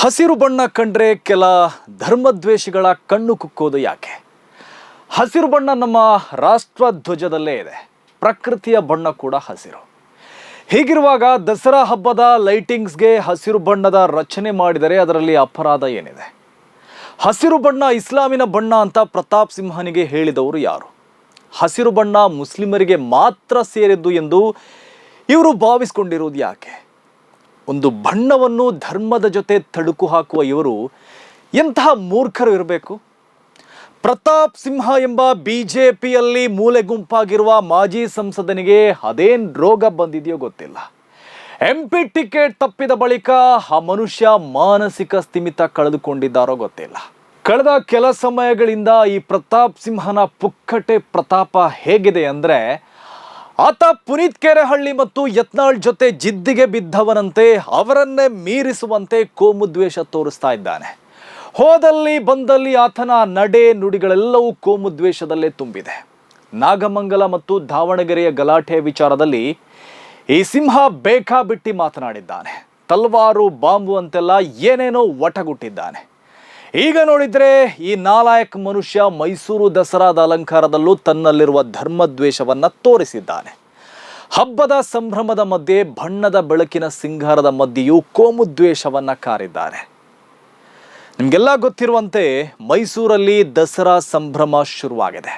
ಹಸಿರು ಬಣ್ಣ ಕಂಡ್ರೆ ಕೆಲ ಧರ್ಮದ್ವೇಷಿಗಳ ಕಣ್ಣು ಕುಕ್ಕೋದು ಯಾಕೆ? ಹಸಿರು ಬಣ್ಣ ನಮ್ಮ ರಾಷ್ಟ್ರ ಧ್ವಜದಲ್ಲೇ ಇದೆ. ಪ್ರಕೃತಿಯ ಬಣ್ಣ ಕೂಡ ಹಸಿರು. ಹೀಗಿರುವಾಗ ದಸರಾ ಹಬ್ಬದ ಲೈಟಿಂಗ್ಸ್ಗೆ ಹಸಿರು ಬಣ್ಣದ ರಚನೆ ಮಾಡಿದರೆ ಅದರಲ್ಲಿ ಅಪರಾಧ ಏನಿದೆ? ಹಸಿರು ಬಣ್ಣ ಇಸ್ಲಾಮಿನ ಬಣ್ಣ ಅಂತ ಪ್ರತಾಪ್ ಸಿಂಹನಿಗೆ ಹೇಳಿದವರು ಯಾರು? ಹಸಿರು ಬಣ್ಣ ಮುಸ್ಲಿಮರಿಗೆ ಮಾತ್ರ ಸೇರಿದ್ದು ಎಂದು ಇವರು ಭಾವಿಸ್ಕೊಂಡಿರುವುದು ಯಾಕೆ? ಒಂದು ಬಣ್ಣವನ್ನು ಧರ್ಮದ ಜೊತೆ ತಡುಕು ಹಾಕುವ ಇವರು ಎಂತಹ ಮೂರ್ಖರು ಇರಬೇಕು? ಪ್ರತಾಪ್ ಸಿಂಹ ಎಂಬ ಬಿ ಜೆ ಪಿಯಲ್ಲಿ ಮೂಲೆ ಗುಂಪಾಗಿರುವ ಮಾಜಿ ಸಂಸದನಿಗೆ ಅದೇನು ರೋಗ ಬಂದಿದೆಯೋ ಗೊತ್ತಿಲ್ಲ. ಎಂ ಪಿ ಟಿಕೆಟ್ ತಪ್ಪಿದ ಬಳಿಕ ಆ ಮನುಷ್ಯ ಮಾನಸಿಕ ಸ್ಥಿಮಿತ ಕಳೆದುಕೊಂಡಿದ್ದಾರೋ ಗೊತ್ತಿಲ್ಲ. ಕಳೆದ ಕೆಲ ಸಮಯಗಳಿಂದ ಈ ಪ್ರತಾಪ್ ಸಿಂಹನ ಪುಕ್ಕಟೆ ಪ್ರತಾಪ ಹೇಗಿದೆ ಅಂದ್ರೆ ಆತ ಪುನೀತ್ ಕೆರೆಹಳ್ಳಿ ಮತ್ತು ಯತ್ನಾಳ್ ಜೊತೆ ಜಿದ್ದಿಗೆ ಬಿದ್ದವನಂತೆ ಅವರನ್ನೇ ಮೀರಿಸುವಂತೆ ಕೋಮು ದ್ವೇಷ ತೋರಿಸ್ತಾ ಇದ್ದಾನೆ. ಹೋದಲ್ಲಿ ಬಂದಲ್ಲಿ ಆತನ ನಡೆ ನುಡಿಗಳೆಲ್ಲವೂ ಕೋಮು ದ್ವೇಷದಲ್ಲೇ ತುಂಬಿದೆ. ನಾಗಮಂಗಲ ಮತ್ತು ದಾವಣಗೆರೆಯ ಗಲಾಟೆ ವಿಚಾರದಲ್ಲಿ ಈ ಸಿಂಹ ಬೇಕಾಬಿಟ್ಟಿ ಮಾತನಾಡಿದ್ದಾನೆ. ತಲ್ವಾರು ಬಾಂಬು ಅಂತೆಲ್ಲ ಏನೇನೋ ಒಟಗುಟ್ಟಿದ್ದಾನೆ ಈಗ ನೋಡಿದ್ರೆ ಈ ನಾಲಾಯಕ್ ಮನುಷ್ಯ ಮೈಸೂರು ದಸರಾದ ಅಲಂಕಾರದಲ್ಲೂ ತನ್ನಲ್ಲಿರುವ ಧರ್ಮದ್ವೇಷವನ್ನು ತೋರಿಸಿದ್ದಾನೆ. ಹಬ್ಬದ ಸಂಭ್ರಮದ ಮಧ್ಯೆ ಬಣ್ಣದ ಬೆಳಕಿನ ಸಿಂಗಾರದ ಮಧ್ಯೆಯೂ ಕೋಮು ದ್ವೇಷವನ್ನ ಕಾರಿದ್ದಾರೆ ನಿಮಗೆಲ್ಲ ಗೊತ್ತಿರುವಂತೆ ಮೈಸೂರಲ್ಲಿ ದಸರಾ ಸಂಭ್ರಮ ಶುರುವಾಗಿದೆ.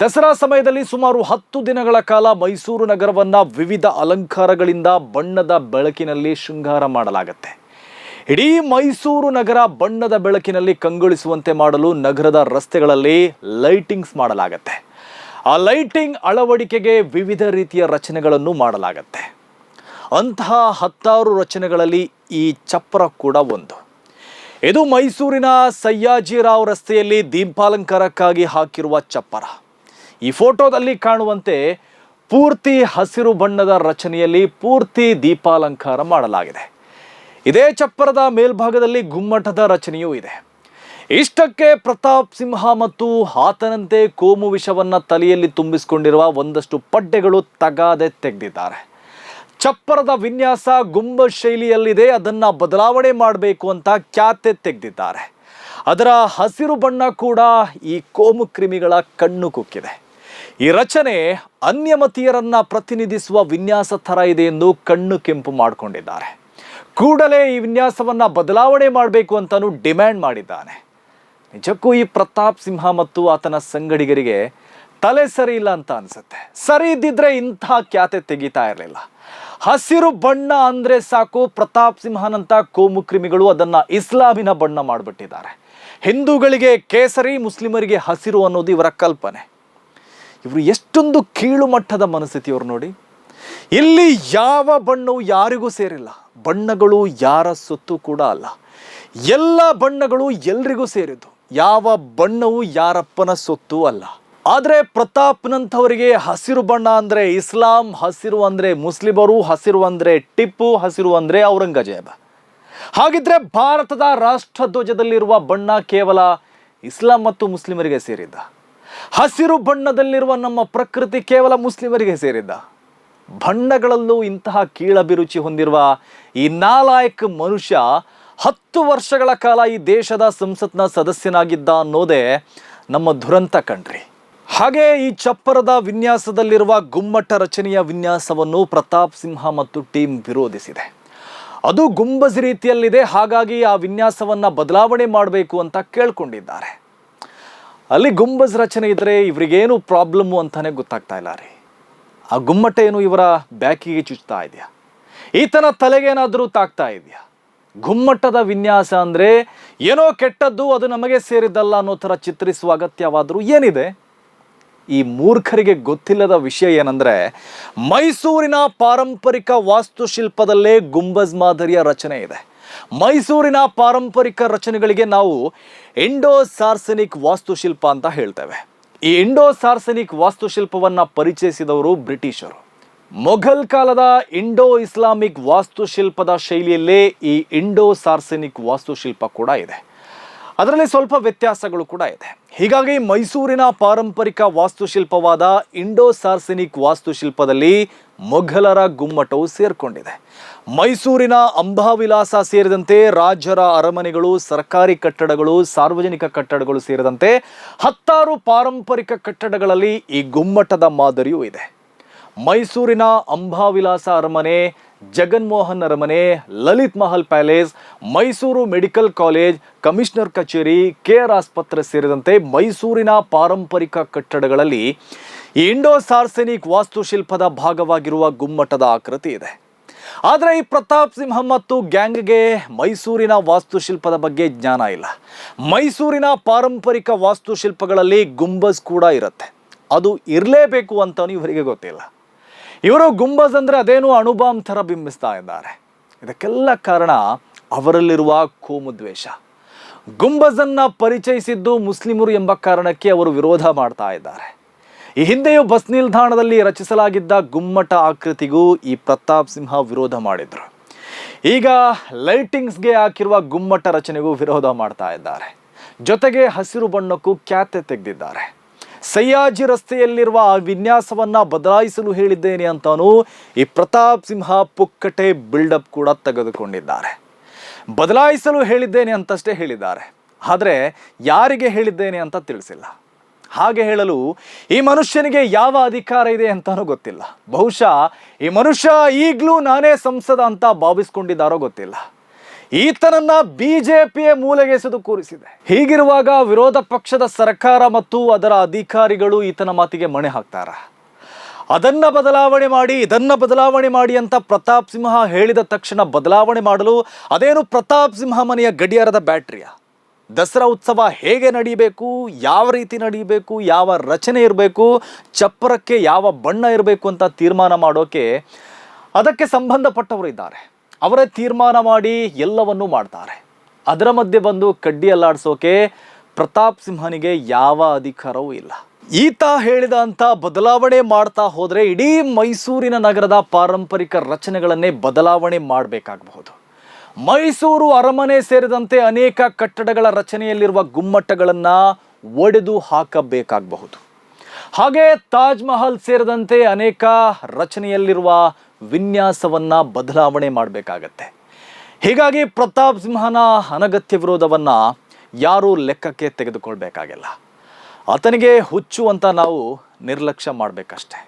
ದಸರಾ ಸಮಯದಲ್ಲಿ ಸುಮಾರು ಹತ್ತು ದಿನಗಳ ಕಾಲ ಮೈಸೂರು ನಗರವನ್ನ ವಿವಿಧ ಅಲಂಕಾರಗಳಿಂದ ಬಣ್ಣದ ಬೆಳಕಿನಲ್ಲಿ ಶೃಂಗಾರ ಮಾಡಲಾಗುತ್ತೆ. ಇಡೀ ಮೈಸೂರು ನಗರ ಬಣ್ಣದ ಬೆಳಕಿನಲ್ಲಿ ಕಂಗೊಳಿಸುವಂತೆ ಮಾಡಲು ನಗರದ ರಸ್ತೆಗಳಲ್ಲಿ ಲೈಟಿಂಗ್ಸ್ ಮಾಡಲಾಗತ್ತೆ. ಆ ಲೈಟಿಂಗ್ ಅಳವಡಿಕೆಗೆ ವಿವಿಧ ರೀತಿಯ ರಚನೆಗಳನ್ನು ಮಾಡಲಾಗತ್ತೆ. ಅಂತಹ ಹತ್ತಾರು ರಚನೆಗಳಲ್ಲಿ ಈ ಚಪ್ಪರ ಕೂಡ ಒಂದು. ಇದು ಮೈಸೂರಿನ ಸಯ್ಯಾಜಿರಾವ್ ರಸ್ತೆಯಲ್ಲಿ ದೀಪಾಲಂಕಾರಕ್ಕಾಗಿ ಹಾಕಿರುವ ಚಪ್ಪರ. ಈ ಫೋಟೋದಲ್ಲಿ ಕಾಣುವಂತೆ ಪೂರ್ತಿ ಹಸಿರು ಬಣ್ಣದ ರಚನೆಯಲ್ಲಿ ಪೂರ್ತಿ ದೀಪಾಲಂಕಾರ ಮಾಡಲಾಗಿದೆ. ಇದೇ ಚಪ್ಪರದ ಮೇಲ್ಭಾಗದಲ್ಲಿ ಗುಮ್ಮಟದ ರಚನೆಯೂ ಇದೆ. ಇಷ್ಟಕ್ಕೆ ಪ್ರತಾಪ್ ಸಿಂಹ ಮತ್ತು ಆತನಂತೆ ಕೋಮು ವಿಷವನ್ನು ತಲೆಯಲ್ಲಿ ತುಂಬಿಸಿಕೊಂಡಿರುವ ಒಂದಷ್ಟು ಪಡ್ಡೆಗಳು ತಗಾದೆ ತೆಗೆದಿದ್ದಾರೆ. ಚಪ್ಪರದ ವಿನ್ಯಾಸ ಗುಂಬ ಶೈಲಿಯಲ್ಲಿದೆ, ಅದನ್ನು ಬದಲಾವಣೆ ಮಾಡಬೇಕು ಅಂತ ಖ್ಯಾತೆ ತೆಗೆದಿದ್ದಾರೆ. ಅದರ ಹಸಿರು ಬಣ್ಣ ಕೂಡ ಈ ಕೋಮು ಕ್ರಿಮಿಗಳ ಕಣ್ಣು ಕುಕ್ಕಿದೆ. ಈ ರಚನೆ ಅನ್ಯಮತೀಯರನ್ನ ಪ್ರತಿನಿಧಿಸುವ ವಿನ್ಯಾಸ ಥರ ಇದೆ ಎಂದು ಕಣ್ಣು ಕೆಂಪು ಮಾಡಿಕೊಂಡಿದ್ದಾರೆ. ಕೂಡಲೇ ಈ ವಿನ್ಯಾಸವನ್ನು ಬದಲಾವಣೆ ಮಾಡಬೇಕು ಅಂತಲೂ ಡಿಮ್ಯಾಂಡ್ ಮಾಡಿದ್ದಾನೆ. ನಿಜಕ್ಕೂ ಈ ಪ್ರತಾಪ್ ಸಿಂಹ ಮತ್ತು ಆತನ ಸಂಗಡಿಗರಿಗೆ ತಲೆ ಸರಿ ಇಲ್ಲ ಅಂತ ಅನಿಸುತ್ತೆ. ಸರಿ ಇದ್ದಿದ್ರೆ ಇಂಥ ಖ್ಯಾತೆ ತೆಗಿತಾ ಇರಲಿಲ್ಲ. ಹಸಿರು ಬಣ್ಣ ಅಂದರೆ ಸಾಕು, ಪ್ರತಾಪ್ ಸಿಂಹನಂತ ಕೋಮುಕ್ರಿಮಿಗಳು ಅದನ್ನ ಇಸ್ಲಾಮಿನ ಬಣ್ಣ ಮಾಡಿಬಿಟ್ಟಿದ್ದಾರೆ. ಹಿಂದೂಗಳಿಗೆ ಕೇಸರಿ, ಮುಸ್ಲಿಮರಿಗೆ ಹಸಿರು ಅನ್ನೋದು ಇವರ ಕಲ್ಪನೆ. ಇವರು ಎಷ್ಟೊಂದು ಕೀಳು ಮಟ್ಟದ ಮನಸ್ಥಿತಿ ಇವ್ರು ನೋಡಿ. ಇಲ್ಲಿ ಯಾವ ಬಣ್ಣವು ಯಾರಿಗೂ ಸೇರಿಲ್ಲ. ಬಣ್ಣಗಳು ಯಾರ ಸೊತ್ತು ಕೂಡ ಅಲ್ಲ. ಎಲ್ಲ ಬಣ್ಣಗಳು ಎಲ್ರಿಗೂ ಸೇರಿದ್ದು. ಯಾವ ಬಣ್ಣವು ಯಾರಪ್ಪನ ಸೊತ್ತು ಅಲ್ಲ. ಆದರೆ ಪ್ರತಾಪ್ನಂಥವರಿಗೆ ಹಸಿರು ಬಣ್ಣ ಅಂದರೆ ಇಸ್ಲಾಂ, ಹಸಿರು ಅಂದರೆ ಮುಸ್ಲಿಮರು, ಹಸಿರು ಅಂದ್ರೆ ಟಿಪ್ಪು, ಹಸಿರು ಅಂದ್ರೆ ಔರಂಗಜೇಬ. ಹಾಗಿದ್ರೆ ಭಾರತದ ರಾಷ್ಟ್ರಧ್ವಜದಲ್ಲಿರುವ ಬಣ್ಣ ಕೇವಲ ಇಸ್ಲಾಂ ಮತ್ತು ಮುಸ್ಲಿಮರಿಗೆ ಸೇರಿದ್ದ. ಹಸಿರು ಬಣ್ಣದಲ್ಲಿರುವ ನಮ್ಮ ಪ್ರಕೃತಿ ಕೇವಲ ಮುಸ್ಲಿಮರಿಗೆ ಸೇರಿದ್ದ. ಬಣ್ಣಗಳಲ್ಲೂ ಇಂತಹ ಕೀಳಭಿರುಚಿ ಹೊಂದಿರುವ ಈ ನಾಲಾಯಕ್ ಮನುಷ್ಯ ಹತ್ತು ವರ್ಷಗಳ ಕಾಲ ಈ ದೇಶದ ಸಂಸತ್ನ ಸದಸ್ಯನಾಗಿದ್ದ ಅನ್ನೋದೇ ನಮ್ಮ ದುರಂತ ಕಣ್ರಿ. ಹಾಗೆ ಈ ಚಪ್ಪರದ ವಿನ್ಯಾಸದಲ್ಲಿರುವ ಗುಮ್ಮಟ ರಚನೆಯ ವಿನ್ಯಾಸವನ್ನು ಪ್ರತಾಪ್ ಸಿಂಹ ಮತ್ತು ಟೀಮ್ ವಿರೋಧಿಸಿದೆ. ಅದು ಗುಂಬಜ್ ರೀತಿಯಲ್ಲಿದೆ, ಹಾಗಾಗಿ ಆ ವಿನ್ಯಾಸವನ್ನ ಬದಲಾವಣೆ ಮಾಡಬೇಕು ಅಂತ ಕೇಳ್ಕೊಂಡಿದ್ದಾರೆ. ಅಲ್ಲಿ ಗುಂಬಜ್ ರಚನೆ ಇದ್ರೆ ಇವರಿಗೇನು ಪ್ರಾಬ್ಲಮ್ಮು ಅಂತಾನೆ ಗೊತ್ತಾಗ್ತಾ ಇಲ್ಲ ರೀ. ಆ ಗುಮ್ಮಟ ಏನು ಇವರ ಬ್ಯಾಕಿಗೆ ಚುಚ್ತಾ ಇದೆಯಾ? ಈತನ ತಲೆಗೇನಾದರೂ ತಾಕ್ತಾ ಇದೆಯಾ? ಗುಮ್ಮಟದ ವಿನ್ಯಾಸ ಅಂದರೆ ಏನೋ ಕೆಟ್ಟದ್ದು ಅದು ನಮಗೆ ಸೇರಿದ್ದಲ್ಲ ಅನ್ನೋ ಥರ ಚಿತ್ರಿಸುವ ಅಗತ್ಯವಾದರೂ ಏನಿದೆ? ಈ ಮೂರ್ಖರಿಗೆ ಗೊತ್ತಿಲ್ಲದ ವಿಷಯ ಏನಂದರೆ ಮೈಸೂರಿನ ಪಾರಂಪರಿಕ ವಾಸ್ತುಶಿಲ್ಪದಲ್ಲೇ ಗುಂಬಜ್ ಮಾದರಿಯ ರಚನೆ ಇದೆ. ಮೈಸೂರಿನ ಪಾರಂಪರಿಕ ರಚನೆಗಳಿಗೆ ನಾವು ಇಂಡೋ ಸಾರ್ಸನಿಕ್ ವಾಸ್ತುಶಿಲ್ಪ ಅಂತ ಹೇಳ್ತೇವೆ. ಈ ಇಂಡೋ ಸಾರ್ಸನಿಕ್ ವಾಸ್ತುಶಿಲ್ಪವನ್ನ ಪರಿಚಯಿಸಿದವರು ಬ್ರಿಟಿಷರು. ಮೊಘಲ್ ಕಾಲದ ಇಂಡೋ ಇಸ್ಲಾಮಿಕ್ ವಾಸ್ತುಶಿಲ್ಪದ ಶೈಲಿಯಲ್ಲೇ ಈ ಇಂಡೋ ಸಾರ್ಸನಿಕ್ ವಾಸ್ತುಶಿಲ್ಪ ಕೂಡ ಇದೆ. ಅದರಲ್ಲಿ ಸ್ವಲ್ಪ ವ್ಯತ್ಯಾಸಗಳು ಕೂಡ ಇದೆ. ಹೀಗಾಗಿ ಮೈಸೂರಿನ ಪಾರಂಪರಿಕ ವಾಸ್ತುಶಿಲ್ಪವಾದ ಇಂಡೋ ಸಾರ್ಸೆನಿಕ್ ವಾಸ್ತುಶಿಲ್ಪದಲ್ಲಿ ಮೊಘಲರ ಗುಮ್ಮಟವು ಸೇರ್ಕೊಂಡಿದೆ. ಮೈಸೂರಿನ ಅಂಬಾವಿಲಾಸ ಸೇರಿದಂತೆ ರಾಜರ ಅರಮನೆಗಳು, ಸರ್ಕಾರಿ ಕಟ್ಟಡಗಳು, ಸಾರ್ವಜನಿಕ ಕಟ್ಟಡಗಳು ಸೇರಿದಂತೆ ಹತ್ತಾರು ಪಾರಂಪರಿಕ ಕಟ್ಟಡಗಳಲ್ಲಿ ಈ ಗುಮ್ಮಟದ ಮಾದರಿಯೂ ಇದೆ. ಮೈಸೂರಿನ ಅಂಬಾವಿಲಾಸ ಅರಮನೆ ಜಗನ್ಮೋಹನ್ ಅರಮನೆ, Lalith Mahal palace, Mysuru medical college, commissioner ಕಚೇರಿ ಕೆಆರ್ ಆಸ್ಪತ್ರೆ ಸೇರಿದಂತೆ ಮೈಸೂರಿನ ಪಾರಂಪರಿಕ ಕಟ್ಟಡಗಳಲ್ಲಿ ಇಂಡೋ ಸಾರ್ಸೆನಿಕ್ ವಾಸ್ತುಶಿಲ್ಪದ ಭಾಗವಾಗಿರುವ ಗುಮ್ಮಟದ ಆಕೃತಿ ಇದೆ. ಆದರೆ ಈ ಪ್ರತಾಪ್ ಸಿಂಹ ಮತ್ತು ಗ್ಯಾಂಗ್ಗೆ ಮೈಸೂರಿನ ವಾಸ್ತುಶಿಲ್ಪದ ಬಗ್ಗೆ ಜ್ಞಾನ ಇಲ್ಲ. ಮೈಸೂರಿನ ಪಾರಂಪರಿಕ ವಾಸ್ತುಶಿಲ್ಪಗಳಲ್ಲಿ ಗುಂಬಸ್ ಕೂಡ ಇರುತ್ತೆ. ಅದು ಇರಲೇಬೇಕು ಅಂತಲೂ ಇವರಿಗೆ ಗೊತ್ತಿಲ್ಲ. ಇವರು ಗುಂಬಜ್ ಅಂದರೆ ಅದೇನು ಅಣುಬಾಂಬ್ ಥರ ಬಿಂಬಿಸ್ತಾ ಇದ್ದಾರೆ. ಇದಕ್ಕೆಲ್ಲ ಕಾರಣ ಅವರಲ್ಲಿರುವ ಕೋಮುದ್ವೇಷ. ಗುಂಬಜನ್ನು ಪರಿಚಯಿಸಿದ್ದು ಮುಸ್ಲಿಮರು ಎಂಬ ಕಾರಣಕ್ಕೆ ಅವರು ವಿರೋಧ ಮಾಡ್ತಾ ಇದ್ದಾರೆ. ಈ ಹಿಂದೆಯೂ ಬಸ್ ನಿಲ್ದಾಣದಲ್ಲಿ ರಚಿಸಲಾಗಿದ್ದ ಗುಮ್ಮಟ ಆಕೃತಿಗೂ ಈ ಪ್ರತಾಪ್ ಸಿಂಹ ವಿರೋಧ ಮಾಡಿದರು. ಈಗ ಲೈಟಿಂಗ್ಸ್ಗೆ ಹಾಕಿರುವ ಗುಮ್ಮಟ ರಚನೆಗೂ ವಿರೋಧ ಮಾಡ್ತಾ ಇದ್ದಾರೆ. ಜೊತೆಗೆ ಹಸಿರು ಬಣ್ಣಕ್ಕೂ ಖ್ಯಾತೆ ತೆಗೆದಿದ್ದಾರೆ. ಸಯ್ಯಾಜಿ ರಸ್ತೆಯಲ್ಲಿರುವ ಆ ವಿನ್ಯಾಸವನ್ನ ಬದಲಾಯಿಸಲು ಹೇಳಿದ್ದೇನೆ ಅಂತಾನೂ ಈ ಪ್ರತಾಪ್ ಸಿಂಹ ಪುಕ್ಕಟೆ ಬಿಲ್ಡಪ್ ಕೂಡ ತೆಗೆದುಕೊಂಡಿದ್ದಾರೆ. ಬದಲಾಯಿಸಲು ಹೇಳಿದ್ದೇನೆ ಅಂತಷ್ಟೇ ಹೇಳಿದ್ದಾರೆ. ಆದರೆ ಯಾರಿಗೆ ಹೇಳಿದ್ದೇನೆ ಅಂತ ತಿಳಿಸಿಲ್ಲ. ಹಾಗೆ ಹೇಳಲು ಈ ಮನುಷ್ಯನಿಗೆ ಯಾವ ಅಧಿಕಾರ ಇದೆ ಅಂತಾನೂ ಗೊತ್ತಿಲ್ಲ. ಬಹುಶಃ ಈ ಮನುಷ್ಯ ಈಗಲೂ ನಾನೇ ಸಂಸದ ಅಂತ ಭಾವಿಸ್ಕೊಂಡಿದ್ದಾರೋ ಗೊತ್ತಿಲ್ಲ. ಈತನನ್ನ ಬಿಜೆಪಿಯ ಮೂಲೆಗೆಸೆದು ಕೂರಿಸಿದೆ. ಹೀಗಿರುವಾಗ ವಿರೋಧ ಪಕ್ಷದ ಸರ್ಕಾರ ಮತ್ತು ಅದರ ಅಧಿಕಾರಿಗಳು ಈತನ ಮಾತಿಗೆ ಮಣೆ ಹಾಕ್ತಾರ. ಅದನ್ನ ಬದಲಾವಣೆ ಮಾಡಿ, ಇದನ್ನ ಬದಲಾವಣೆ ಮಾಡಿ ಅಂತ ಪ್ರತಾಪ್ ಸಿಂಹ ಹೇಳಿದ ತಕ್ಷಣ ಬದಲಾವಣೆ ಮಾಡಲು ಅದೇನು ಪ್ರತಾಪ್ ಸಿಂಹ ಮನೆಯ ಗಡಿಯಾರದ ಬ್ಯಾಟ್ರಿಯ? ದಸರಾ ಉತ್ಸವ ಹೇಗೆ ನಡೀಬೇಕು, ಯಾವ ರೀತಿ ನಡೀಬೇಕು, ಯಾವ ರಚನೆ ಇರಬೇಕು, ಚಪ್ಪರಕ್ಕೆ ಯಾವ ಬಣ್ಣ ಇರಬೇಕು ಅಂತ ತೀರ್ಮಾನ ಮಾಡೋಕೆ ಅದಕ್ಕೆ ಸಂಬಂಧಪಟ್ಟವರು ಇದ್ದಾರೆ. ಅವರೇ ತೀರ್ಮಾನ ಮಾಡಿ ಎಲ್ಲವನ್ನೂ ಮಾಡ್ತಾರೆ. ಅದರ ಮಧ್ಯೆ ಬಂದು ಕಡ್ಡಿ ಅಲ್ಲಾಡ್ಸೋಕೆ ಪ್ರತಾಪ್ ಸಿಂಹನಿಗೆ ಯಾವ ಅಧಿಕಾರವೂ ಇಲ್ಲ. ಈತ ಹೇಳಿದ ಅಂತ ಬದಲಾವಣೆ ಮಾಡ್ತಾ ಹೋದರೆ ಇಡೀ ಮೈಸೂರಿನ ನಗರದ ಪಾರಂಪರಿಕ ರಚನೆಗಳನ್ನೇ ಬದಲಾವಣೆ ಮಾಡಬೇಕಾಗಬಹುದು. ಮೈಸೂರು ಅರಮನೆ ಸೇರಿದಂತೆ ಅನೇಕ ಕಟ್ಟಡಗಳ ರಚನೆಯಲ್ಲಿರುವ ಗುಮ್ಮಟಗಳನ್ನು ಒಡೆದು ಹಾಕಬೇಕಾಗಬಹುದು. ಹಾಗೆ ತಾಜ್ ಮಹಲ್ ಸೇರಿದಂತೆ ಅನೇಕ ರಚನೆಯಲ್ಲಿರುವ ವಿನ್ಯಾಸವನ್ನ ಬದಲಾವಣೆ ಮಾಡಬೇಕಾಗತ್ತೆ. ಹೀಗಾಗಿ ಪ್ರತಾಪ್ ಸಿಂಹನ ಅನಗತ್ಯ ವಿರೋಧವನ್ನು ಯಾರೂ ಲೆಕ್ಕಕ್ಕೆ ತೆಗೆದುಕೊಳ್ಬೇಕಾಗಿಲ್ಲ. ಆತನಿಗೆ ಹುಚ್ಚು ಅಂತ ನಾವು ನಿರ್ಲಕ್ಷ್ಯ ಮಾಡಬೇಕಷ್ಟೆ.